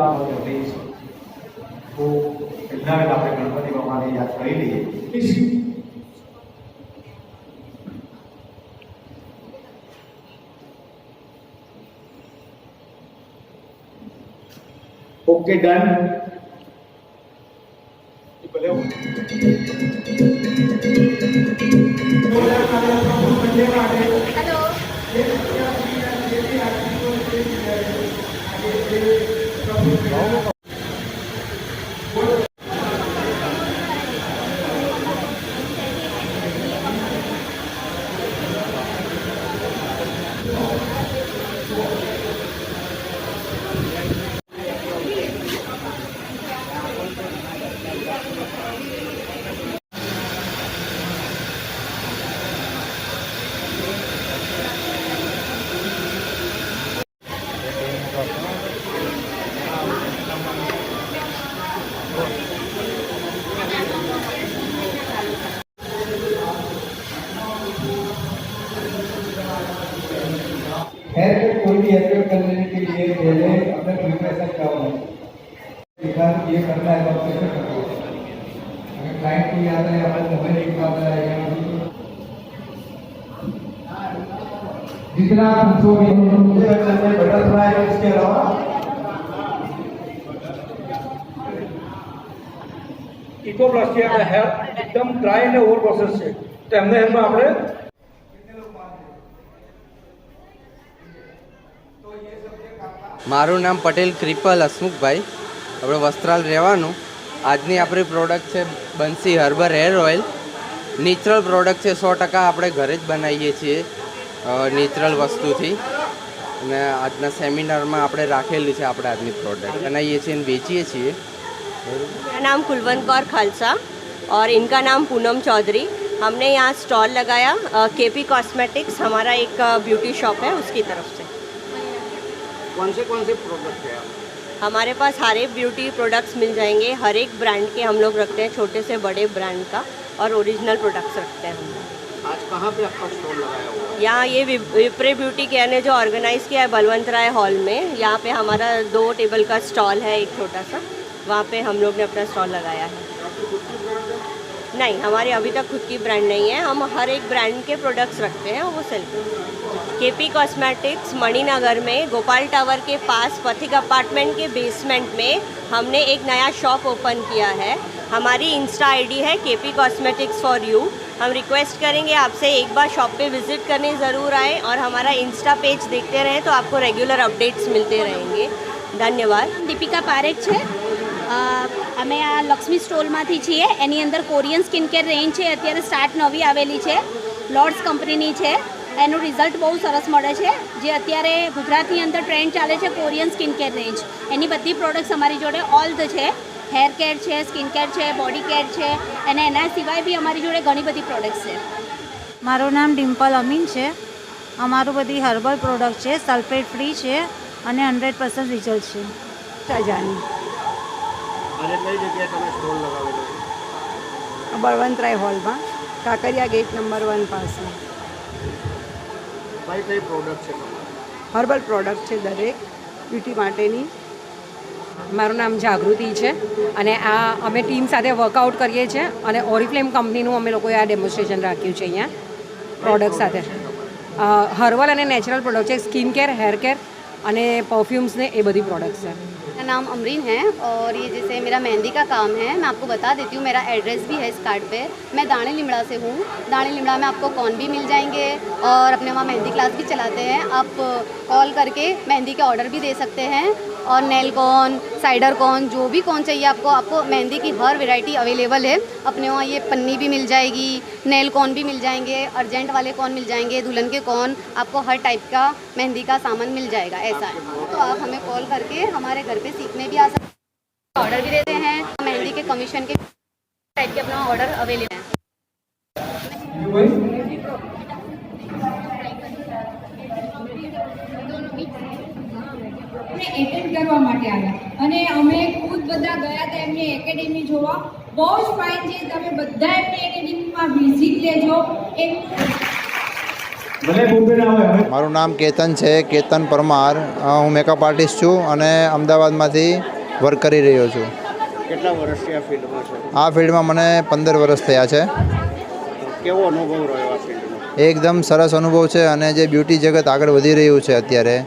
ઘણા વર્ષો પહેલા આ બધું રહી છે તો પહેલા વહેલા આપણે ગણપતિ બાપાને યાદ કરી લઈએ ઓકે ડન ભલે હેલો Oh, विकास ये करना है तो आप कैसे करते हो अगर क्लाइंट कोई आता है आपको मोबाइल एक आता है या जितना पूछो भी मुझे चलने बटरफ्लाई है उसके अलावा ઇકોપ્લાસ્ટી આપણે હેર એકદમ ડ્રાય અને ઓવર પ્રોસેસ છે તો એમને હેરમાં આપણે મારું નામ પટેલ ક્રિપલ હસમુખભાઈ આપણે વસ્ત્રાલ રહેવાનું આજની આપણી પ્રોડક્ટ છે Bansi herbal hair oil natural product છે સો ટકા આપણે ઘરે જ બનાવીએ છીએ નેચરલ વસ્તુથી અને આજના સેમિનારમાં આપણે રાખેલી છે આપણે આજની પ્રોડક્ટ બનાવીએ છીએ અને વેચીએ છીએ मेरा नाम कुलवंत कौर खालसा और इनका नाम पूनम चौधरी हमने यहाँ स्टॉल लगाया केपी कॉस्मेटिक्स हमारा एक ब्यूटी शॉप है उसकी तरफ से કોણ સે કોણ સે પ્રોડક્ટ છે हमारे पास सारे ब्यूटी प्रोडक्ट्स मिल जाएँगे। हर एक ब्रांड के हम लोग रखते हैं छोटे से बड़े ब्रांड का और ओरिजिनल प्रोडक्ट्स रखते हैं हम लोग। आज कहाँ पे आपका स्टॉल लगाया हुआ है? यहाँ ये विप- विप्रे ब्यूटी केयर ने जो ऑर्गेनाइज किया है बलवंत राय हॉल में यहाँ पे हमारा दो टेबल का स्टॉल है एक छोटा सा। वहाँ पे हम लोग ने अपना स्टॉल लगाया है। नहीं हमारे अभी तक खुद की ब्रांड नहीं है। हम हर एक ब्रांड के प्रोडक्ट्स रखते हैं और वो सेल करते हैं। के पी कॉस्मेटिक्स मणिनगर में गोपाल टावर के पास पथिक अपार्टमेंट के बेसमेंट में हमने एक नया शॉप ओपन किया है हमारी इंस्टा आईडी है K P cosmetics for you हम रिक्वेस्ट करेंगे आपसे एक बार शॉप पे विजिट करने ज़रूर आए और हमारा इंस्टा पेज देखते रहें तो आपको रेगुलर अपडेट्स मिलते रहेंगे धन्यवाद દીપિકા પારેખ છે અ, અમે આ લક્ષ્મી સ્ટોલમાંથી છીએ એની અંદર કોરિયન સ્કિન કેર રેન્જ છે અત્યારે સ્ટાર્ટ નવી આવેલી છે લોર્ડ્સ કંપનીની છે એનું રિઝલ્ટ બહુ સરસ મળે છે. જે અત્યારે ગુજરાતની અંદર ટ્રેન્ડ ચાલે છે કોરિયન સ્કિન કેર રેન્જ. એની બધી પ્રોડક્ટ્સ અમારી જોડે ઓલ ધ છે. હેર કેર છે સ્કિન કેર છે બોડી કેર છે અને એના સિવાય બી અમારી જોડે ઘણી બધી પ્રોડક્ટ્સ છે. મારું નામ ડિમ્પલ અમીન છે. અમારું બધી હર્બલ પ્રોડક્ટ છે સલ્ફેટ ફ્રી છે અને હંડ્રેડ પર્સન્ટ રિઝલ્ટ છે. સજાની અને કઈ જગ્યાએ તમે સ્ટોલ લગાવેલો? છે બળવંતરાય હોલમાં. કાંકરિયા ગેટ નંબર વન પાસે. ભાઈ કઈ પ્રોડક્ટ છે હર્બલ પ્રોડક્ટ છે દરેક બ્યુટી માટેની. મારું નામ જાગૃતિ છે અને આ અમે ટીમ સાથે વર્કઆઉટ કરીએ છીએ અને ઓરિફ્લેમ કંપનીનું અમે લોકોએ આ ડેમોન્સ્ટ્રેશન રાખ્યું છે અહીંયા પ્રોડક્ટ સાથે. હર્બલ અને નેચરલ પ્રોડક્ટ છે સ્કિન કેર હેર કેર અને પરફ્યુમ્સ ને એ બધી પ્રોડક્ટ્સ છે. मेरा नाम अमरीन है और ये जैसे मेरा मेहंदी का काम है, मैं आपको बता देती हूँ मेरा एड्रेस भी है इस कार्ड पे। मैं दाणे लिमड़ा से हूँ। दाणे लिमड़ा में आपको कौन भी मिल जाएँगे और अपने वहाँ मेहंदी क्लास भी चलाते हैं। आप कॉल करके मेहंदी के ऑर्डर भी दे सकते हैं। और नेल कॉन साइडर कॉन जो भी कौन चाहिए आपको आपको मेहंदी की हर वैरायटी अवेलेबल है। अपने वहाँ ये पन्नी भी मिल जाएगी, नेल कॉन भी मिल जाएँगे, अर्जेंट वाले कॉन मिल जाएँगे, दुल्हन के कॉन आपको हर टाइप का मेहंदी का सामान मिल जाएगा, ऐसा है। तो आप हमें कॉल करके हमारे घर पर सीखने भी आ सकते हैं ऑर्डर भी देते हैं, मेहंदी के कमीशन के टाइप के अपना ऑर्डर अवेलेबल है। અમે એટેન્ડ કરવા માટે આવ્યા. અને અમે ખુદ બધા ગયા હતા એમની એકેડેમી જોવા. બહુ જ ફાઇન છે. તમે બધા એમની એકેડેમીમાં વિઝિટ લેજો. એમનું મારું નામ કેતન છે. કેતન પરમાર. હું મેકઅપ આર્ટિસ્ટ છું અને અમદાવાદમાંથી વર્ક કરી રહ્યો છું. કેટલા વર્ષથી આ ફિલ્ડમાં છે? આ ફિલ્ડમાં મને પંદર વર્ષ થયા છે. કેવો અનુભવ રહ્યો આ ફિલ્ડમાં એકદમ સરસ અનુભવ છે અને જે બ્યુટી જગત આગળ વધી રહ્યું છે અત્યારે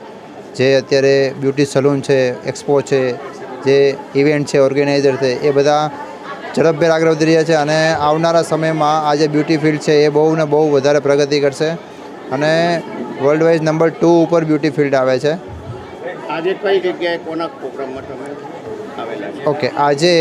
જે અત્યારે બ્યુટી સલૂન છે એક્સપો છે જે ઇવેન્ટ છે ઓર્ગેનાઇઝર છે એ બધા ઝડપભેર આગળ વધી રહ્યા છે અને આવનારા સમયમાં આ જે બ્યુટી ફિલ્ડ છે એ બહુ ને બહુ વધારે પ્રગતિ કરશે અને વર્લ્ડ વાઇઝ નંબર ટુ ઉપર બ્યુટી ફિલ્ડ આવે છે. આજે કઈ જગ્યાએ કોના પ્રોગ્રામમાં તમે આવેલા છે? ઓકે આજે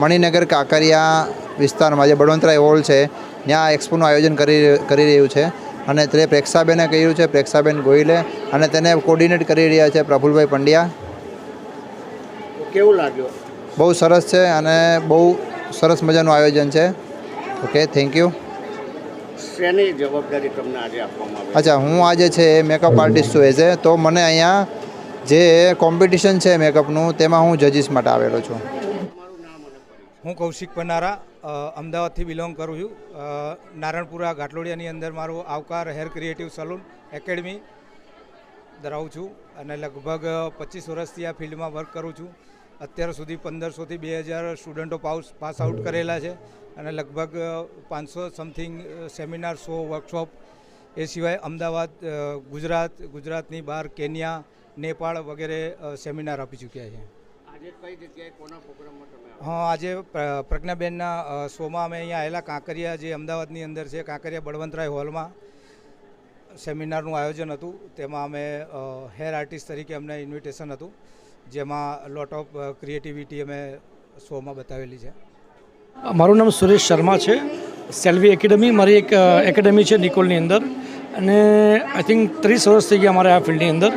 મણિનગર કાંકરિયા વિસ્તારમાં જે બળવંતરાય હોલ છે ત્યાં એક્સપોનું આયોજન કરી કરી રહ્યું છે. અને તે પ્રેક્ષાબેને કર્યું છે પ્રેક્ષાબેન ગોહિલે અને તેને કોર્ડિનેટ કરી રહ્યા છે પ્રફુલભાઈ પંડ્યા. કેવું લાગ્યું? બહુ સરસ છે અને બહુ સરસ મજાનું આયોજન છે. ઓકે થેન્ક યુ શેની જવાબદારી તમને આજે આપવામાં આવી અચ્છા હું આજે છે મેકઅપ આર્ટિસ્ટ છું એઝ એ. તો મને અહીંયા જે કોમ્પિટિશન છે મેકઅપનું તેમાં હું જજીસ માટે આવેલો છું. હું કૌશિક પનારા અ, અમદાવાદથી બિલોંગ કરું છું. નારણપુરા ઘાટલોડિયાની અંદર મારું આવકાર હેર ક્રિએટિવ સલૂન એકેડમી ધરાવું છું અને લગભગ પચીસ વર્ષથી આ ફિલ્ડમાં વર્ક કરું છું. અત્યાર સુધી પંદરસોથી બે હજાર સ્ટુડન્ટો પાસ પાસ આઉટ કરેલા છે અને લગભગ પાંચસો સમથિંગ સેમિનાર શો વર્કશોપ એ સિવાય અમદાવાદ ગુજરાત, ગુજરાતની બહાર કેન્યા, નેપાળ વગેરે સેમિનાર આપી ચૂક્યા છે. આજે કઈ જગ્યાએ કોના પ્રોગ્રામમાં તમે આવ્યા? હા આજે પ્ર- પ્રજ્ઞાબેનના શોમાં અમે અહીંયા આવેલા કાંકરિયા જે અમદાવાદની અંદર છે કાંકરિયા બળવંતરાય હોલમાં સેમિનારનું આયોજન હતું. તેમાં અમે હેર આર્ટિસ્ટ તરીકે અમને ઇન્વિટેશન હતું જેમાં લોટ ઓફ ક્રિએટિવિટી અમે શોમાં બતાવેલી છે. મારું નામ સુરેશ શર્મા છે. સેલ્વી એકેડમી મારી એક એકેડમી છે નિકોલની અંદર. અને આઈ થિંક ત્રીસ વર્ષ થઈ ગયા મારે આ ફિલ્ડની અંદર.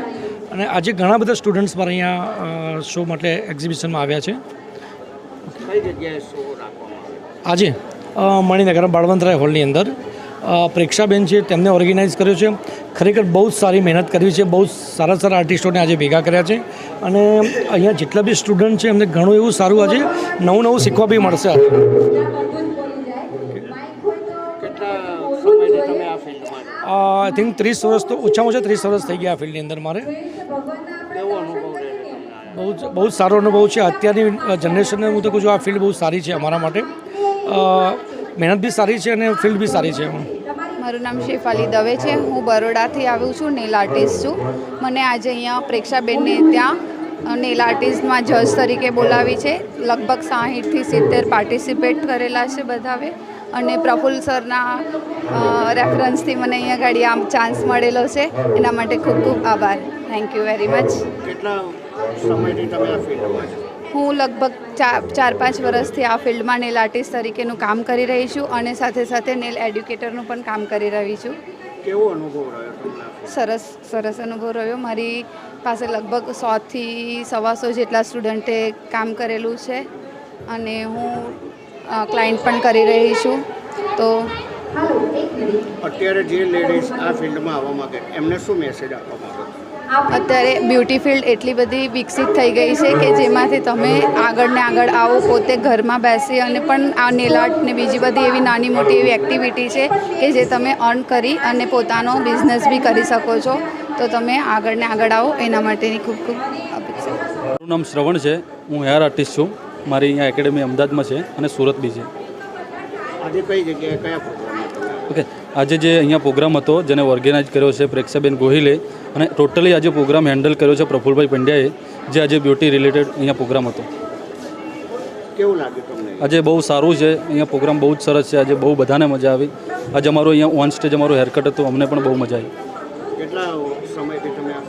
અને આજે ઘણા બધા સ્ટુડન્ટ્સ મારા અહીંયા શો માટે એક્ઝિબિશનમાં આવ્યા છે. આજે મણિનગર બાળવંતરાય હોલની અંદર. પ્રેક્ષાબેન છે તેમને ઓર્ગેનાઇઝ કર્યો છે. ખરેખર બહુ જ સારી મહેનત કરવી છે બહુ સારા સારા આર્ટિસ્ટોને આજે ભેગા કર્યા છે. અને અહીંયા જેટલા બી સ્ટુડન્ટ છે એમને ઘણું એવું સારું આજે નવું નવું શીખવા બી મળશે આજે કેટલા સમયથી તમે આ ફિલ્ડમાં છો આઈ થિંક ત્રીસ વર્ષ તો ઓછામાં ઓછા ત્રીસ વર્ષ થઈ ગયા ફિલ્ડની અંદર મારે? બહુ જ બહુ જ સારો અનુભવ છે. અત્યારની જનરેશનને હું તો કહું છું, આ ફિલ્ડ બહુ સારી છે અમારા માટે. મહેનત બી સારી છે અને ફિલ્ડ બી સારી છે મારું નામ શેફાલી દવે છે. હું બરોડાથી આવું છું, નેલ આર્ટિસ્ટ છું. મને આજે અહીંયા પ્રેક્ષાબેનને ત્યાં નેલ આર્ટિસ્ટમાં જજ તરીકે બોલાવી છે. લગભગ સાહીઠથી સિત્તેર પાર્ટિસિપેટ કરેલા છે બધાએ અને પ્રફુલ્લ સરના રેફરન્સથી મને અહીંયા ગાડી આમ ચાન્સ મળેલો છે. એના માટે ખૂબ ખૂબ આભાર. થેન્ક યુ વેરી મચ કેટલા સમયથી તમે આ ફિલ્ડમાં હું લગભગ ચાર ચાર પાંચ વર્ષથી આ ફિલ્ડમાં નેલ આર્ટિસ્ટ તરીકેનું કામ કરી રહી છું અને સાથે સાથે નેલ એડ્યુકેટરનું પણ કામ કરી રહી છું. કેવો અનુભવ રહ્યો? સરસ સરસ અનુભવ રહ્યો. મારી પાસે લગભગ સોથી સવાસો જેટલા સ્ટુડન્ટે કામ કરેલું છે. અને હું ક્લાયન્ટ પણ કરી રહી છું. તો અત્યારે જે લેડીઝ આ ફિલ્ડમાં આવવા માંગે એમને શું મેસેજ આપવા માંગો? અત્યારે બ્યુટી ફિલ્ડ એટલી બધી વિકસિત થઈ ગઈ છે કે જેમાંથી તમે આગળ ને આગળ આવો પોતે ઘરમાં બેસી અને પણ આ નેલાટ ને બીજી બધી એવી નાની મોટી એવી એક્ટિવિટી છે કે જે તમે અર્ન કરી અને પોતાનો બિઝનેસ બી કરી શકો છો. તો તમે આગળ ને આગળ આવો એના માટેની ખૂબ ખૂબ અપેક્ષા. મારું નામ શ્રવણ છે. હું હેર આર્ટિસ્ટ છું. મારી અહીંયા એકેડેમી અમદાવાદમાં છે અને સુરત બી છે. આજે કઈ જગ્યાએ કયા? ઓકે આજે જે અહીંયા પ્રોગ્રામ હતો જેને ઓર્ગેનાઇઝ કર્યો છે પ્રેક્ષાબેન ગોહિલે અને ટોટલી આજે પ્રોગ્રામ હેન્ડલ કર્યો છે પ્રફુલભાઈ પંડ્યાએ જે આજે બ્યુટી રિલેટેડ અહીંયા પ્રોગ્રામ હતો. કેવું લાગ્યું તમને? આજે બહુ સારું છે અહીંયા પ્રોગ્રામ બહુ જ સરસ છે આજે બહુ બધાને મજા આવી. આજે અમારું અહીંયા ઓન સ્ટેજ અમારું હેરકટ હતું અમને પણ બહુ મજા આવી. કેટલા સમયથી તમે આ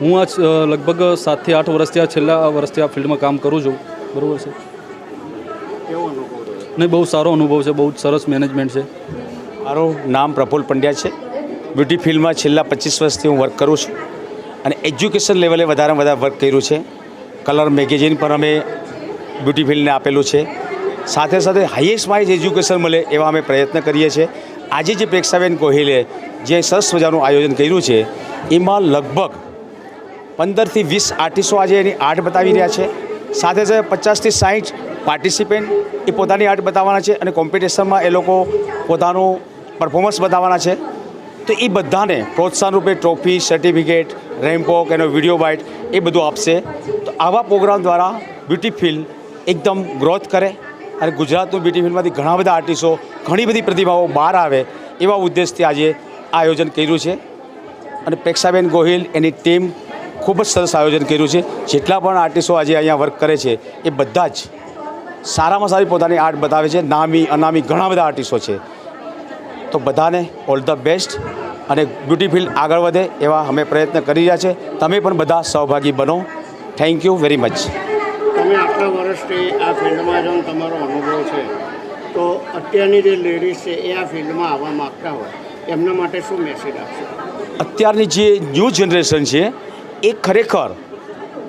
હું આજ લગભગ સાતથી આઠ વર્ષથી આ છેલ્લા વર્ષથી આ ફિલ્ડમાં કામ કરું છું. બરાબર છે? નહીં બહુ સારો અનુભવ છે બહુ જ સરસ મેનેજમેન્ટ છે. મારું નામ પ્રફુલ પંડ્યા છે. બ્યુટી ફિલ્ડમાં છેલ્લા પચીસ વર્ષથી હું વર્ક કરું છું. અને એજ્યુકેશન લેવલે વધારે વધારે વર્ક કર્યું છે. કલર મેગેઝિન પણ અમે બ્યુટી ફિલ્ડને આપેલું છે. સાથે સાથે હાઈએસ્ટ વાઇઝ એજ્યુકેશન મળે એવા અમે પ્રયત્ન કરીએ છીએ. આજે જે પ્રેક્ષાબેન ગોહિલે જે સરસ મજાનું આયોજન કર્યું છે એમાં લગભગ પંદરથી વીસ આર્ટિસ્ટો આજે એની આર્ટ બતાવી રહ્યા છે. સાથે સાથે પચાસથી સાઠ પાર્ટિસિપેન્ટ એ પોતાની આર્ટ બતાવવાના છે અને કોમ્પિટિશનમાં એ લોકો પોતાનું પરફોર્મન્સ બતાવવાના છે. તો એ બધાને પ્રોત્સાહન રૂપે ટ્રોફી સર્ટિફિકેટ રેમ્પોક એનો વીડિયો બાઇટ એ બધું આપશે. તો આવા પ્રોગ્રામ દ્વારા બ્યુટી ફિલ્ડ એકદમ ગ્રોથ કરે અને ગુજરાતનું બ્યુટી ફિલ્ડમાંથી ઘણા બધા આર્ટિસ્ટો ઘણી બધી પ્રતિભાઓ બહાર આવે એવા ઉદ્દેશથી આજે આ આયોજન કર્યું છે. અને પ્રેક્ષાબેન ગોહિલ, એની ટીમ ખૂબ જ સરસ આયોજન કર્યું છે. જેટલા પણ આર્ટિસ્ટો આજે અહીંયા વર્ક કરે છે એ બધા જ સારામાં સારી પોતાની આર્ટ બતાવે છે. નામી અનામી ઘણા બધા આર્ટિસ્ટો છે. તો બધાને ઓલ ધ બેસ્ટ અને બ્યુટી ફિલ્ડ આગળ વધે એવા અમે પ્રયત્ન કરી રહ્યા છે. તમે પણ બધા સહભાગી બનો. થેન્ક યુ વેરી મચ તમે આટલા વર્ષથી આ ફિલ્ડમાં જો તમારો અનુભવ છે. તો અત્યારની જે લેડીઝ છે એ આ ફિલ્ડમાં આવવા માગતા હોય એમના માટે શું મેસેજ આપશો? અત્યારની જે ન્યૂ જનરેશન છે એ ખરેખર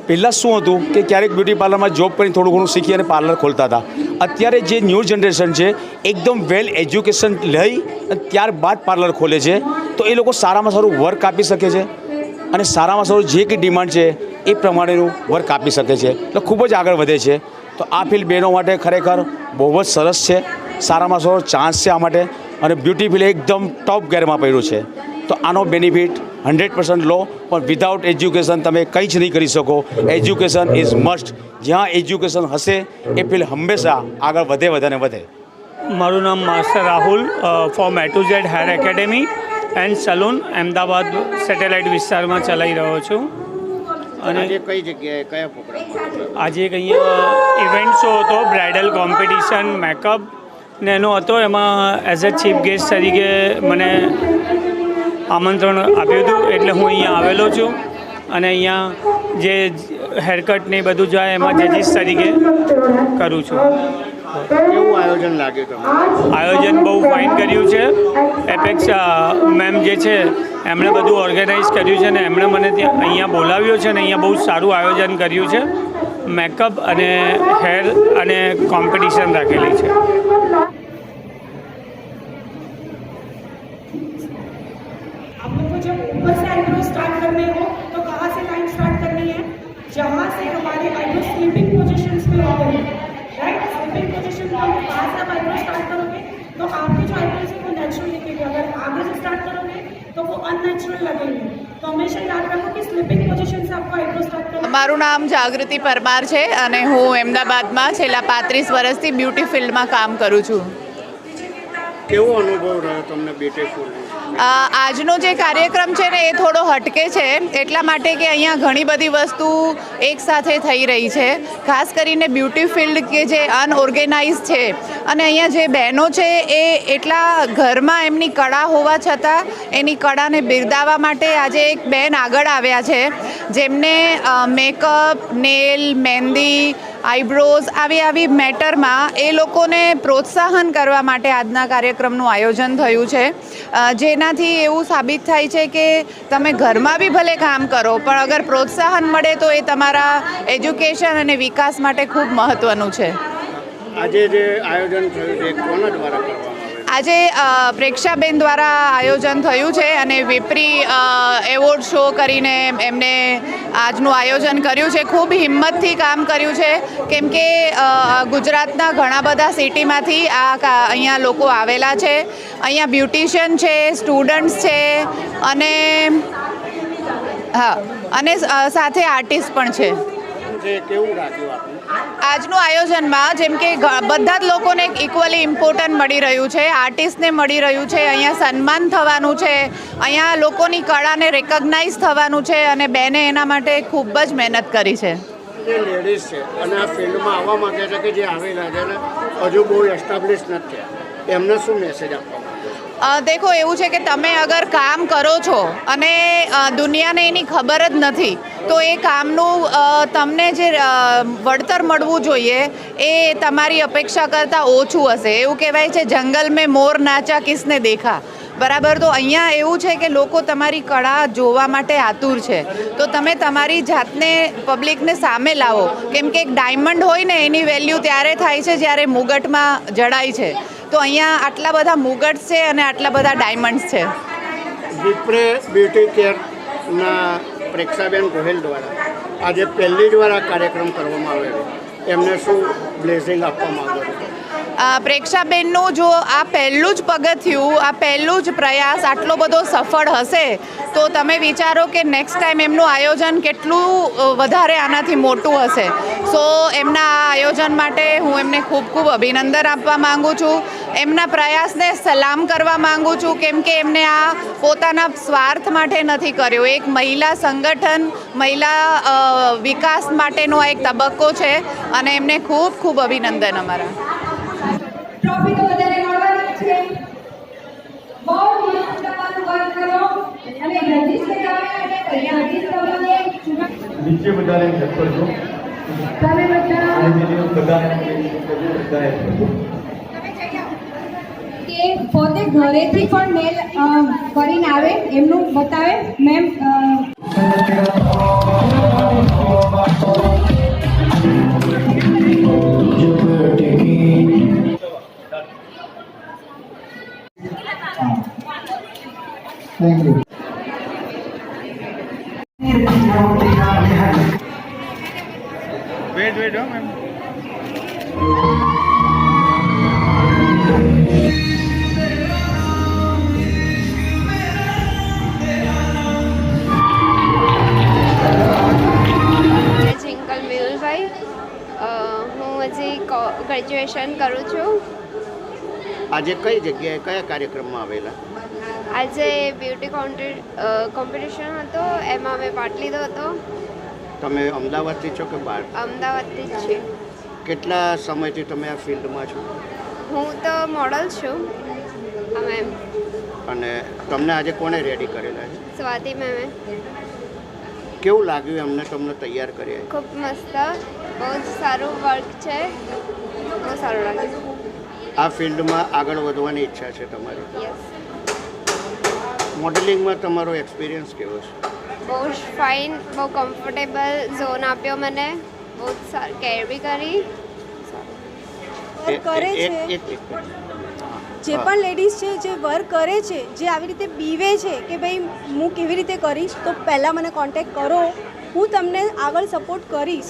પહેલાં શું હતું કે ક્યારેક બ્યુટી પાર્લરમાં જોબ કરીને થોડું ઘણું શીખી અને પાર્લર ખોલતા હતા. અત્યારે જે ન્યૂ જનરેશન છે, એકદમ વેલ એજ્યુકેશન લઈ અને ત્યારબાદ પાર્લર ખોલે છે. તો એ લોકો સારામાં સારું વર્ક આપી શકે છે અને સારામાં સારું જે કંઈ ડિમાન્ડ છે, એ પ્રમાણેનું વર્ક આપી શકે છે. એટલે ખૂબ જ આગળ વધે છે. તો આ ફિલ્ડ બહેનો માટે ખરેખર બહુ જ સરસ છે. સારામાં સારો ચાન્સ છે આ માટે. અને બ્યુટી ફિલ્ડ એકદમ ટોપ ગેરમાં પડ્યું છે. તો આનો બેનિફિટ હંડ્રેડ પર્સન્ટ લો પણ વિધાઉટ એજ્યુકેશન તમે કંઈ જ નહીં કરી શકો. એજ્યુકેશન ઇઝ મસ્ટ જ્યાં એજ્યુકેશન હશે એ ફિલ્ડ હંમેશા આગળ વધે વધે વધે. મારું નામ master Rahul for મેટુ Z hair academy and salon Ahmedabad satellite વિસ્તારમાં ચલાવી રહ્યો છું. અને કઈ જગ્યાએ કયા પ્રોગ્રામ આજે એક અહીંયા ઇવેન્ટ શો હતો બ્રાઇડલ કોમ્પિટિશન મેકઅપ ને એનો હતો એમાં એઝ અ ચીફ ગેસ્ટ તરીકે મને આમંત્રણ આપ્યું હતું એટલે હું અહીંયા આવેલો છું. અને અહીંયા જે હેરકટ ને બધું જાય એમાં જજીસ તરીકે કરું છું. કેવું આયોજન લાગે તમને? આયોજન બહુ ફાઇન કર્યું છે. એપેક્સ મેમ જે છે એમણે બધું ઓર્ગેનાઇઝ કર્યું છે ને એમણે મને ત્યાં અહીંયા બોલાવ્યો છે ને અહીંયા બહુ સારું આયોજન કર્યું છે. મેકઅપ અને હેર અને કોમ્પિટિશન રાખેલી છે. आईब्रो स्टार्ट करने हो तो कहाँ से लाइन स्टार्ट करनी है जहाँ से हमारे आईब्रो स्लीपिंग पोजीशंस में होते हैं राइट स्लीपिंग पोजीशन में हम वहाँ से आप आईब्रो स्टार्ट करोगे तो आपके जो आईब्रोज है वो नेचुरल दिखेंगे अगर आगे से स्टार्ट करोगे तो वो अननेचुरल लगेंगे तो हमेशा याद रखो कि स्लीपिंग पोजीशन से आपको आईब्रो स्टार्ट करना મારું નામ જાગૃતિ પરમાર છે અને હું અમદાવાદમાં છેલ્લા પાંત્રીસ વર્ષથી બ્યુટી ફિલ્ડમાં કામ કરું છું કેવો અનુભવ રહ્યો તમને બ્યુટીફુલ અ, આજનો જે કાર્યક્રમ છે ને એ થોડો હટકે છે, એટલા માટે કે અહીંયા ઘણી બધી વસ્તુ એકસાથે થઈ રહી છે. ખાસ કરીને બ્યુટી ફિલ્ડ કે જે અનઓર્ગેનાઇઝ છે, અને અહીંયા જે બહેનો છે એ એટલા ઘરમાં એમની કળા હોવા છતાં એની કળાને બિરદાવવા માટે આજે એક બેન આગળ આવ્યા છે, જેમને મેકઅપ નેલ મહેંદી આઈબ્રોઝ આવી આવી મેટરમાં એ લોકોને પ્રોત્સાહન કરવા માટે આજના કાર્યક્રમનું આયોજન થયું છે. જેનાથી એવું સાબિત થાય છે કે તમે ઘરમાં બી ભલે કામ કરો, પણ અગર પ્રોત્સાહન મળે તો એ તમારા એજ્યુકેશન અને વિકાસ માટે ખૂબ મહત્ત્વનું છે. આજે જે આયોજન થયું છે કોના દ્વારા આજે પ્રેક્ષાબેન દ્વારા આયોજન થયું છે અને વિપરી એવોર્ડ શો કરીને એમને આજનું આયોજન કર્યું છે. ખૂબ હિંમતથી કામ કર્યું છે. કેમ કે ગુજરાતના ઘણા બધા સિટીમાંથી આ અહીંયા લોકો આવેલા છે. અહીંયા બ્યુટિશિયન છે, સ્ટુડન્ટ્સ છે અને, હા, અને સાથે આર્ટિસ્ટ પણ છે. કેવું આપને? આજનું આયોજનમાં જેમ કે બધા જ લોકોને ઇક્વલી ઇમ્પોર્ટન્ટ મળી રહ્યું છે. આર્ટિસ્ટને મળી રહ્યું છે. અહીંયા સન્માન થવાનું છે. અહીંયા લોકોની કળાને રેકગ્નાઇઝ થવાનું છે અને બેને એના માટે ખૂબ જ મહેનત કરી છે. હજુ બહુ એસ્ટાબ્લિશ નથી એમને શું મેસેજ આપવા દેખો, એવું છે કે તમે અગર કામ કરો છો અને દુનિયાને એની ખબર જ નથી, તો એ કામનું તમને જે વળતર મળવું જોઈએ, એ તમારી અપેક્ષા કરતાં ઓછું હશે. એવું કહેવાય છે, જંગલ મેં મોર નાચા કિસને દેખા. બરાબર? તો અહીંયા એવું છે કે લોકો તમારી કળા જોવા માટે આતુર છે. તો તમે તમારી જાતને, પબ્લિકને સામે લાવો. કેમ કે એક ડાયમંડ હોય ને, એની વેલ્યુ ત્યારે થાય છે જ્યારે મુગટમાં જડાય છે. તો અહીંયા આટલા બધા મુગટ છે અને આટલા બધા ડાયમંડ્સ છે. વિપ્રે બ્યુટી કેરના પ્રેક્ષાબેન ગોહિલ દ્વારા આજે પહેલી જ વાર આ કાર્યક્રમ કરવામાં આવેલો એમને શું બ્લેસિંગ આપવામાં આવ્યું અ, પ્રેક્ષાબેનનું જો આ પહેલું જ પગથિયું આ પહેલું જ પ્રયાસ આટલો બધો સફળ હશે, તો તમે વિચારો કે નેક્સ્ટ ટાઈમ એમનું આયોજન કેટલું વધારે આનાથી મોટું હશે. સો એમના આ આયોજન માટે હું એમને ખૂબ ખૂબ અભિનંદન આપવા માગું છું. એમના પ્રયાસને સલામ કરવા માંગુ છું, કેમ કે એમને આ પોતાના સ્વાર્થ માટે નથી કર્યો. એક મહિલા સંગઠન, મહિલા વિકાસ માટેનો આ એક તબક્કો છે, અને એમને ખૂબ ખૂબ અભિનંદન અમારા ટ્રોફી તો બધાને મળવાની જ છે બહુ મસ્ત તમારું વર્ક કરો અને રજિસ્ટર આવે અને અહીંયાથી તમને નીચે બધાને હેલ્પ કરજો તમે બધા બધાને કે પોતે ઘરેથી પણ મેલ કરીને આવે એમનું બતાવે ma'am thank you wait wait હો મેમ. હું હજી ગ્રેજ્યુએશન કરું છું. આજે કઈ જગ્યાએ કયા કાર્યક્રમમાં આવેલા? આજે બ્યુટી કોમ્પિટિશન હતો એમાં મેં પાર્ટ લીધો હતો. તમે અમદાવાદથી છો કે બહાર? અમદાવાદથી જ છે કેટલા સમયથી તમે આ ફિલ્ડમાં છો? હું તો મોડલ છું. અમે અને તમને આજે કોણે રેડી કરેલા છે? સ્વાતિ મેમે. કેવું લાગ્યું એમને તમને તૈયાર કર્યા? ખૂબ મસ્ત. બહુ જ સારું વર્ક છે. બહુ સારું લાગ્યું. આ ફિલ્ડમાં આગળ વધવાની ઈચ્છા છે તમારી? યસ મોડેલિંગમાં તમારો એક્સપિરિયન્સ કેવો છે? બહુ જ ફાઇન બહુ કમ્ફર્ટેબલ ઝોન આપ્યો મને. બહુ જ સારું કેર બી કરી. કરે છે. એક- એક- એક. જે પણ લેડીઝ છે જે વર્ક કરે છે જે આવી રીતે બીવે છે કે ભાઈ હું કેવી રીતે કરીશ તો પહેલાં મને કોન્ટેક્ટ કરો. હું તમને આગળ સપોર્ટ કરીશ.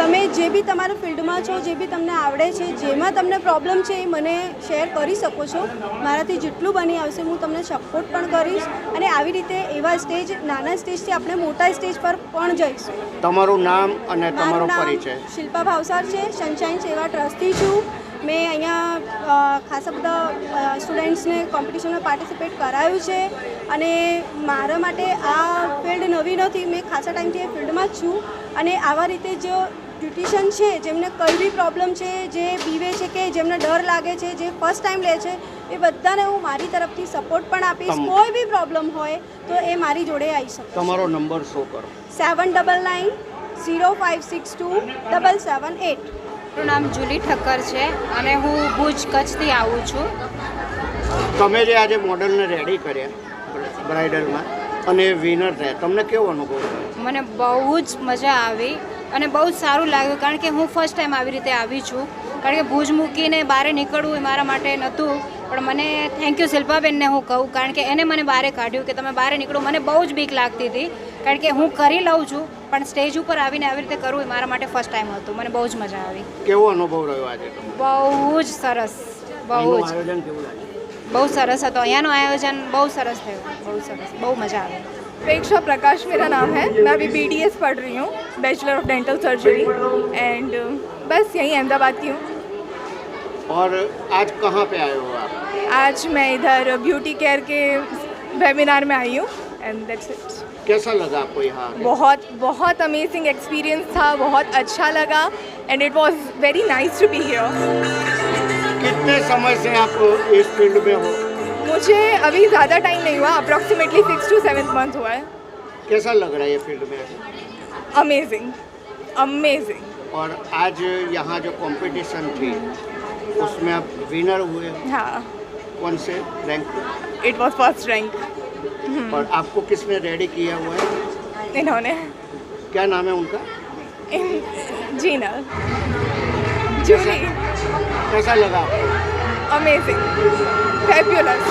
તમે જે બી તમારા ફિલ્ડમાં છો જે બી તમને આવડે છે જેમાં તમને પ્રોબ્લેમ છે એ મને શેર કરી શકો છો. મારાથી જેટલું બની આવશે હું તમને સપોર્ટ પણ કરીશ અને આવી રીતે એવા સ્ટેજ નાના સ્ટેજથી આપણે મોટા સ્ટેજ પર પણ જઈશું. તમારું નામ અને તમારો પરિચય. શિલ્પા ભાવસાર છે સનશાઇન સેવા ટ્રસ્ટી છું. મેં અહીંયા ખાસા બધા સ્ટુડન્ટ્સને કોમ્પિટિશનમાં પાર્ટિસિપેટ કરાયું છે અને મારા માટે આ ફિલ્ડ નવી નથી. મેં ખાસા ટાઈમથી એ ફિલ્ડમાં જ છું અને આવા રીતે જો બ્યુટિશિયન છે જેમને કઈ બી પ્રોબ્લેમ છે જે બીવે છે કે જેમને ડર લાગે છે જે ફર્સ્ટ ટાઈમ લે છે એ બધાને હું મારી તરફથી સપોર્ટ પણ આપીશ. કોઈ બી પ્રોબ્લેમ હોય તો એ મારી જોડે આવી શકે તમારો નંબર શો કરો. Seven double nine zero five six two double seven eight મારું નામ જુલી ઠક્કર છે અને હું ભુજ કચ્છથી આવું છું. તમે જે આજે મોડલને રેડી કર્યા બ્રાઇડલમાં અને વિનર થયા તમને કેવો અનુભવ મને બહુ જ મજા આવી અને બહુ જ સારું લાગ્યું કારણ કે હું ફર્સ્ટ ટાઈમ આવી રીતે આવી છું. કારણ કે ભુજ મૂકીને બહાર નીકળવું એ મારા માટે નહોતું. પણ મને થેન્ક યુ શિલ્પાબેનને હું કહું કારણ કે એને મને બહાર કાઢ્યું કે તમે બહાર નીકળો મને બહુ જ બીક લાગતી હતી કારણ કે હું કરી લઉં છું પણ સ્ટેજ ઉપર આવીને આવી રીતે કરવું એ મારા માટે ફર્સ્ટ ટાઈમ હતું મને બહુ જ મજા આવી કેવો અનુભવ રહ્યો આજે તમને બહુ જ સરસ બહુ અહીંનું જ આયોજન કેવું લાગ્યું બહુ સરસ હતો અહીંયાનું આયોજન બહુ સરસ થયું બહુ સરસ બહુ મજા આવી प्रेक्षा प्रकाश मेरा नाम है मैं अभी बी पढ़ रही हूँ bachelor of dental surgery and बस यहीं अहमदाबाद की हूँ और आज कहाँ पे आए हो आप? आज मैं इधर ब्यूटी केयर के वेबिनार में आई हूँ एंड दैट्स इट कैसा लगा आपको यहाँ? बहुत बहुत अमेजिंग एक्सपीरियंस था बहुत अच्छा लगा and it was very nice to be here कितने समय से आप इस फ़ील्ड में हो? मुझे अभी ज़्यादा टाइम नहीं हुआ approximately six to seven month हुआ है। कैसा लग रहा है ये फ़ील्ड में? अमेजिंग अमेजिंग और आज यहाँ जो कंपटीशन थी उसमें आप विनर हुए हाँ। कौन से rank it was first rank और हम्म। आपको किसने रेडी किया हुआ है? इन्होंने। क्या नाम है उनका? इन, जीना। जूली कैसा लगा अमेजिंग फैबुलस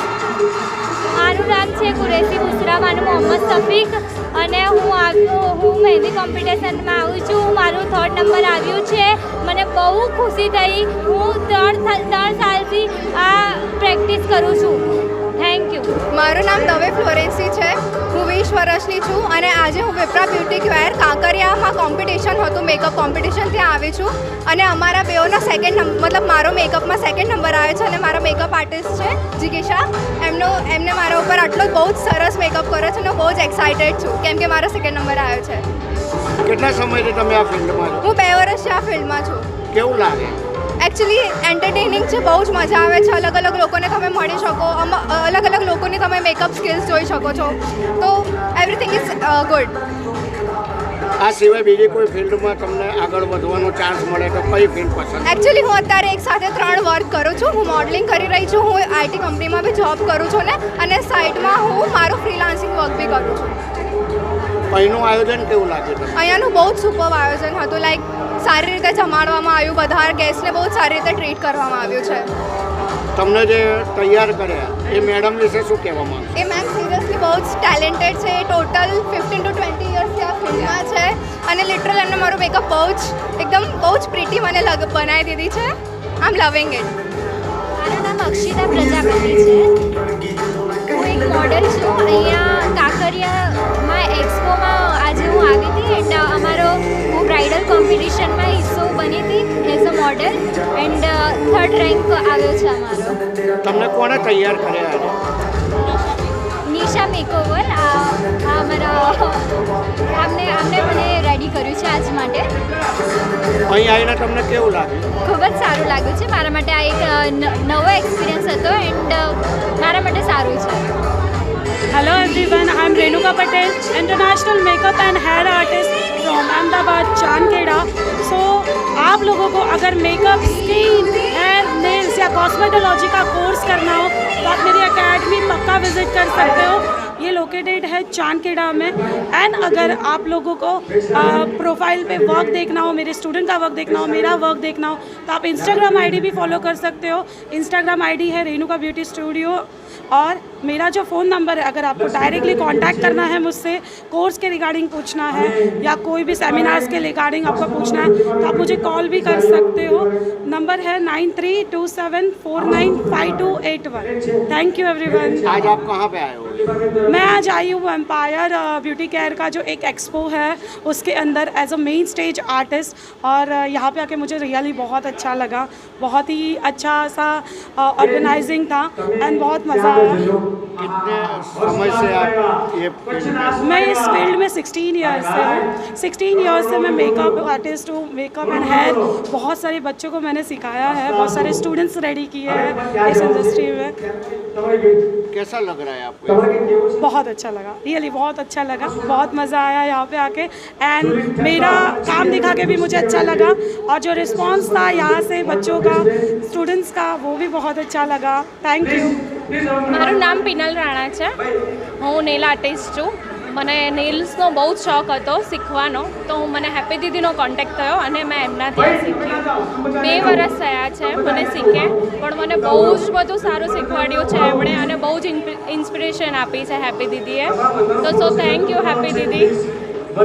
अनुराग से कुरैसी मुसरा खान मोहम्मद सफीक અને હું આવ્યું હું મહેંદી કોમ્પિટિશનમાં આવું છું. મારું થર્ડ નંબર આવ્યું છે. મને બહુ ખુશી થઈ. હું ત્રણ ત્રણ સાલથી આ પ્રેક્ટિસ કરું છું. થેન્ક યુ મારું નામ દવે ફ્લોરેન્સી છે. હું વીસ વર્ષની છું અને આજે હું વિપ્રા બ્યુટી ક્વેર કાંકરિયામાં કોમ્પિટિશન હતું મેકઅપ કોમ્પિટિશન ત્યાં આવી છું. અને અમારા બેઓનો સેકન્ડ નંબર મતલબ મારો મેકઅપમાં સેકન્ડ નંબર આવ્યો છે અને મારો મેકઅપ આર્ટિસ્ટ છે જિગીશા. એમનો એમને મારા ઉપર આટલો જ બહુ જ સરસ મેકઅપ કર્યો છે અને બહુ જ એક્સાઇટેડ છું કેમ કે મારો સેકન્ડ નંબર આવ્યો છે. કેટલા સમયથી તમે આ ફિલ્ડમાં હું બે વર્ષથી આ ફિલ્ડમાં છું. કેવું લાગે? એકચ્યુઅલી એન્ટરટેનિંગ છે બહુ જ મજા આવે છે. અલગ અલગ લોકોને તમે મળી શકો. અલગ અલગ લોકોની તમે મેકઅપ સ્કિલ્સ જોઈ શકો છો. તો એવરીથિંગ ઇઝ ગુડ આ સિવાય બીજી કોઈ ફિલ્ડમાં તમને આગળ વધવાનો ચાન્સ મળે તો કઈ ફિલ્ડ પસંદ એકચ્યુઅલી હું અત્યારે એક સાથે ત્રણ વર્ક કરું છું. હું મોડલિંગ કરી રહી છું. હું આઈટી કંપનીમાં બી જોબ કરું છું ને અને સાઈડમાં હું મારું ફ્રીલાન્સિંગ વર્ક બી કરું છું. અહીંનું આયોજન કેવું લાગે અહીંયાનું બહુ જ સુપર આયોજન હતું. લાઈક સારી રીતે જમાડવામાં આવ્યું બધા ગેસ્ટને બહુ સારી રીતે ટ્રીટ કરવામાં આવ્યું છે. તમને જે તૈયાર કર્યા એ મેડમ વિશે શું કહેવા માંગો એ મેમ સિરિયસલી બહુ જ ટેલેન્ટેડ છે. એ ટોટલ ફિફ્ટીન ટુ ટ્વેન્ટી યર્સથી આ ફિલ્મમાં છે. અને લિટરલ એમને મારું મેકઅપ બહુ જ એકદમ બહુ જ પ્રીટી મને લગ બનાવી દીધી છે. આઈ એમ લવિંગ ઇટ મારું નામ અક્ષિતા પ્રજાપતિ છે. હું એક મોડલ છું. અહીંયા કાંકરિયામાં એક્સપોમાં આજે હું આવી હતી એન્ડ અમારો હું બ્રાઇડલ કોમ્પિટિશનમાં હિસ્સો બની હતી as a model and third rank આવ્યો છે અમારો. તમને કોણે તૈયાર કર્યા નિશા મેકઓવર આ આ અમારા આમને આમને મને રેડી કર્યું છે આજ માટે. અહીં આવીને તમને કેવું લાગ્યું? ખૂબ જ સારું લાગ્યું છે. મારા માટે આ એક નવો એક્સપિરિયન્સ હતો એન્ડ મારા માટે સારું છે. Hello everyone, I'm Renuka Patel, international makeup and hair artist from Ahmedabad, Chandkeda. So आप लोगों को अगर मेकअप स्किन हेयर नेल्स या कॉस्मेटोलॉजी का कोर्स करना हो तो आप मेरी एकेडमी पक्का विज़िट कर सकते हो। ये लोकेटेड है चांदखेड़ा में। एंड अगर आप लोगों को प्रोफ़ाइल पे वर्क देखना हो मेरे स्टूडेंट का वर्क देखना हो मेरा वर्क देखना हो तो आप इंस्टाग्राम आईडी भी फॉलो कर सकते हो। इंस्टाग्राम आईडी है रेणुका ब्यूटी स्टूडियो और मेरा जो फ़ोन नंबर है अगर आपको डायरेक्टली कांटेक्ट करना है मुझसे कोर्स के रिगार्डिंग पूछना है या कोई भी सेमिनार्स के रिगार्डिंग आपको पूछना है तो आप मुझे कॉल भी कर सकते हो। नंबर है nine three two seven four nine five two eight one thank you everyone आज आप कहाँ पे आए हो? मैं आज आई हूँ एम्पायर ब्यूटी केयर का जो एक एक्सपो है उसके अंदर as a main stage artist और अ, यहाँ पे आके मुझे रियली बहुत अच्छा लगा। बहुत ही अच्छा सा ऑर्गेनाइजिंग था एंड बहुत मज़ा आया। कितने समय से आप ये मैं इस फ़ील्ड में 16 ईयर्स से हूँ। 16 ईयर्स से मैं मेकअप आर्टिस्ट हूँ। मेकअप एंड हेयर बहुत सारे बच्चों को मैंने सिखाया है। बहुत सारे स्टूडेंट्स रेडी किए हैं इस इंडस्ट्री में। कैसा लग रहा है आपको? बहुत अच्छा लगा। रियली बहुत अच्छा लगा। बहुत मज़ा आया यहाँ पे आके। एंड मेरा काम दिखा के भी मुझे अच्छा लगा। और जो रिस्पांस था यहाँ से बच्चों का स्टूडेंट्स का वो भी बहुत अच्छा लगा। थैंक यू મારું નામ પિનલ રાણા છે. હું નેલ આર્ટિસ્ટ છું. મને નેલ્સનો બહુ જ શોખ હતો શીખવાનો. તો હું મને હેપી દીદીનો કોન્ટેક્ટ થયો અને મેં એમનાથી શીખ્યું. બે વરસ થયા છે મને શીખે, પણ મને બહુ જ બધું સારું શીખવાડ્યું છે એમણે અને બહુ જ ઇન્સ્પિરેશન આપી છે હેપી દીદીએ તો સો થેન્ક યુ હેપી દીદી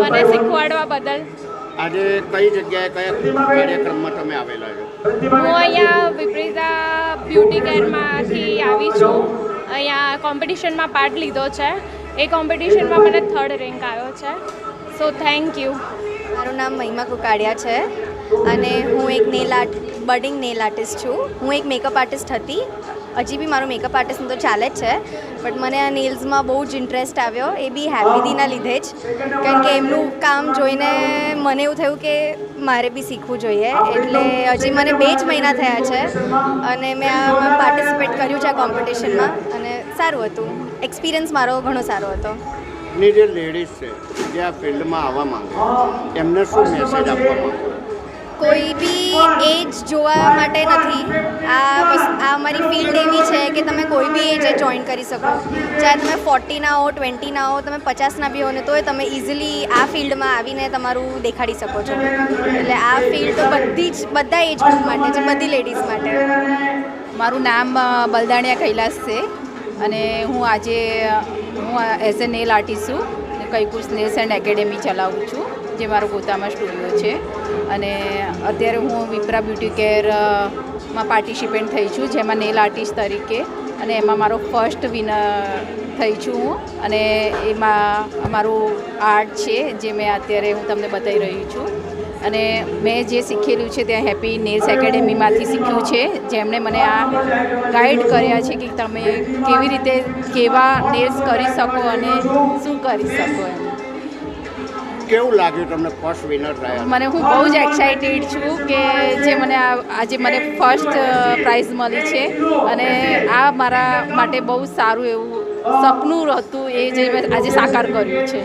મને શીખવાડવા બદલ. આજે કઈ જગ્યાએ કયા કાર્યક્રમમાં તમે આવેલા છો? હું અહીંયા વિપરીતા બ્યુટી કેરમાંથી આવી છું. અહીંયા કોમ્પિટિશનમાં પાર્ટ લીધો છે. એ કોમ્પિટિશનમાં મને થર્ડ રેન્ક આવ્યો છે. સો થેન્ક યુ મારું નામ મહિમા કુકાડિયા છે અને હું એક nail art budding nail artist છું. હું એક મેકઅપ આર્ટિસ્ટ હતી. હજી બી મારો મેકઅપ આર્ટિસ્ટનું તો ચાલે જ છે બટ મને આ નેલ્સમાં બહુ જ ઇન્ટરેસ્ટ આવ્યો, એ બી હેપીદીના લીધે જ. કારણ કે એમનું કામ જોઈને મને એવું થયું કે મારે બી શીખવું જોઈએ, એટલે હજી મને બે જ મહિના થયા છે, અને મેં આમાં પાર્ટિસિપેટ કર્યું છે આ કોમ્પિટિશનમાં અને સારું હતું. એક્સપિરિયન્સ મારો ઘણો સારો હતો. ની જે લેડીઝ છે, જે આ ફિલ્ડમાં આવવા માંગે એમને શું મેસેજ આપવા માંગો કોઈ બી એજ જોવા માટે નથી. આ આ અમારી ફિલ્ડ એવી છે કે તમે કોઈ બી એજે જોઈન કરી શકો. ચાહે તમે ફોર્ટીના હો ટ્વેન્ટીના હો તમે પચાસના બી હો ને તોય તમે ઇઝીલી આ ફિલ્ડમાં આવીને તમારું દેખાડી શકો છો. એટલે આ ફિલ્ડ તો બધી જ બધા એજ ગ્રુપ માટે છે બધી લેડીઝ માટે. મારું નામ બલદાણિયા કૈલાસ છે અને હું આજે હું એઝ એ નેલ આર્ટિસ્ટ છું. કૈકુશ નેલ્સ એન્ડ એકેડેમી ચલાવું છું, જે મારો ગોતામાં સ્ટુડિયો છે. અને અત્યારે હું વિપ્રા બ્યુટી કેરમાં પાર્ટિસિપેન્ટ થઈ છું, જેમાં નેલ આર્ટિસ્ટ તરીકે. અને એમાં મારો ફર્સ્ટ વિનર થઈ છું હું. અને એમાં અમારું આર્ટ છે, જે મેં અત્યારે હું તમને બતાવી રહી છું. અને મેં જે શીખેલું છે ત્યાં હેપી નેલ્સ એકેડેમીમાંથી શીખ્યું છે જેમણે મને આ ગાઈડ કર્યા છે કે તમે કેવી રીતે કેવા નેલ્સ કરી શકો અને શું કરી શકો એમ. કેવું લાગ્યું તમને ફર્સ્ટ વિનર થયા મને હું બહુ જ એક્સાઇટેડ છું કે જે મને આ આજે મને ફર્સ્ટ પ્રાઇઝ મળી છે અને આ મારા માટે બહુ સારું એવું સપનું હતું એ જે મેં આજે સાકાર કર્યું છે.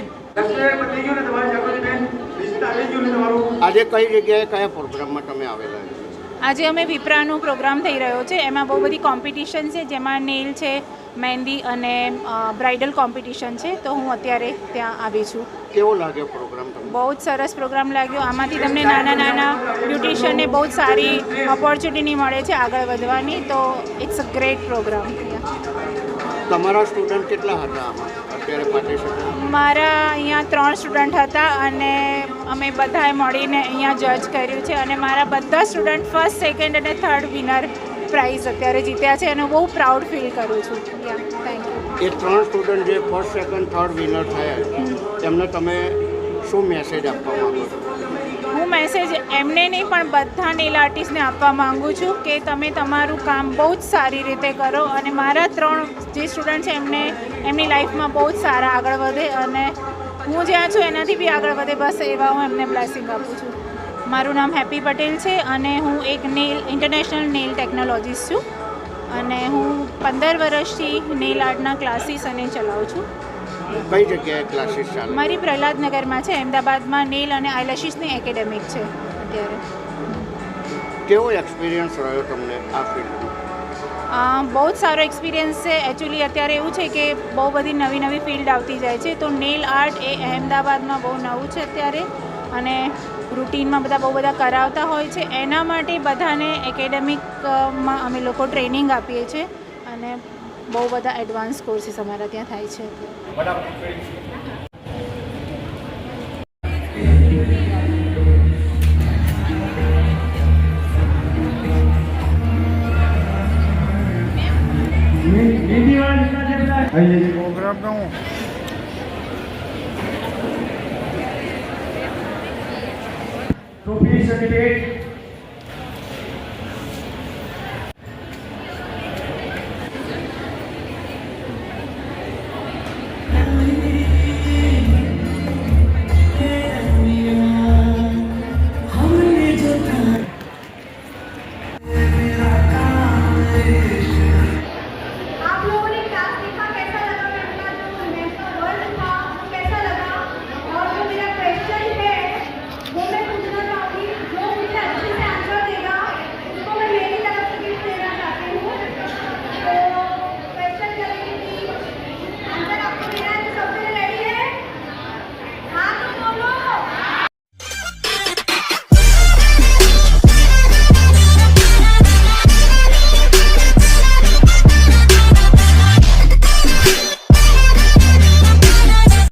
આજે કઈ જગ્યાએ કયા પ્રોગ્રામમાં તમે આવેલા છો? આજે અમે વિપ્રાનો પ્રોગ્રામ થઈ રહ્યો છે. એમાં બહુ બધી કોમ્પિટિશન છે જેમાં નેલ છે મહેંદી અને બ્રાઇડલ કોમ્પિટિશન છે. તો હું અત્યારે ત્યાં આવી છું. કેવો લાગ્યો પ્રોગ્રામ બહુ જ સરસ પ્રોગ્રામ લાગ્યો. આમાંથી તમને નાના નાના બ્યુટિશિયનને બહુ જ સારી ઓપોર્ચ્યુનિટી મળે છે આગળ વધવાની. તો ઇટ્સ અ ગ્રેટ પ્રોગ્રામ તમારા સ્ટુડન્ટ કેટલા હતા આમાં? અત્યારે પાર્ટિસિપેટ મારા અહીંયા ત્રણ સ્ટુડન્ટ હતા અને અમે બધાએ મળીને અહીંયા જજ કર્યું છે અને મારા બધા સ્ટુડન્ટ ફર્સ્ટ સેકન્ડ અને થર્ડ વિનર પ્રાઇઝ અત્યારે જીત્યા છે અને બહુ પ્રાઉડ ફીલ કરું છું. થેન્ક યુ એ ત્રણ સ્ટુડન્ટ જે ફર્સ્ટ સેકન્ડ થર્ડ વિનર થયા તેમને તમે શું મેસેજ આપવા માંગો છો? હું મેસેજ એમને નહીં પણ બધા નેલ આર્ટિસ્ટને આપવા માંગુ છું કે તમે તમારું કામ બહુ જ સારી રીતે કરો અને મારા ત્રણ જે સ્ટુડન્ટ છે એમને એમની લાઈફમાં બહુ જ સારા આગળ વધે અને હું જ્યાં છું એનાથી બી આગળ વધે. બસ એવા હું એમને બ્લેસિંગ આપું છું. મારું નામ હેપી પટેલ છે અને હું એક નેલ ઇન્ટરનેશનલ નેલ ટેકનોલોજીસ્ટ છું. અને હું પંદર વર્ષથી નેલ આર્ટના ક્લાસીસ અને ચલાવું છું. કઈ જગ્યાએ ક્લાસીસ ચાલે? મારી પ્રહલાદનગરમાં છે. અમદાવાદમાં નેલ અને આઈલેશિસની એકેડેમિક છે અત્યારે. કેવો એક્સપિરિયન્સ રહ્યો તમને આ ફિલ્ડમાં અ, બહુ જ સારો એક્સપિરિયન્સ છે. એકચ્યુઅલી અત્યારે એવું છે કે બહુ બધી નવી નવી ફિલ્ડ આવતી જાય છે. તો નેલ આર્ટ એ અહેમદાબાદમાં બહુ નવું છે અત્યારે. અને રૂટીનમાં બધા બહુ બધા કરાવતા હોય છે. એના માટે બધાને એકેડેમિકમાં અમે લોકો ટ્રેનિંગ આપીએ છીએ. અને બહુ બધા એડવાન્સ કોર્સીસ અમારા ત્યાં થાય છે? હું ટ્રોફી સર્ટિફિકેટ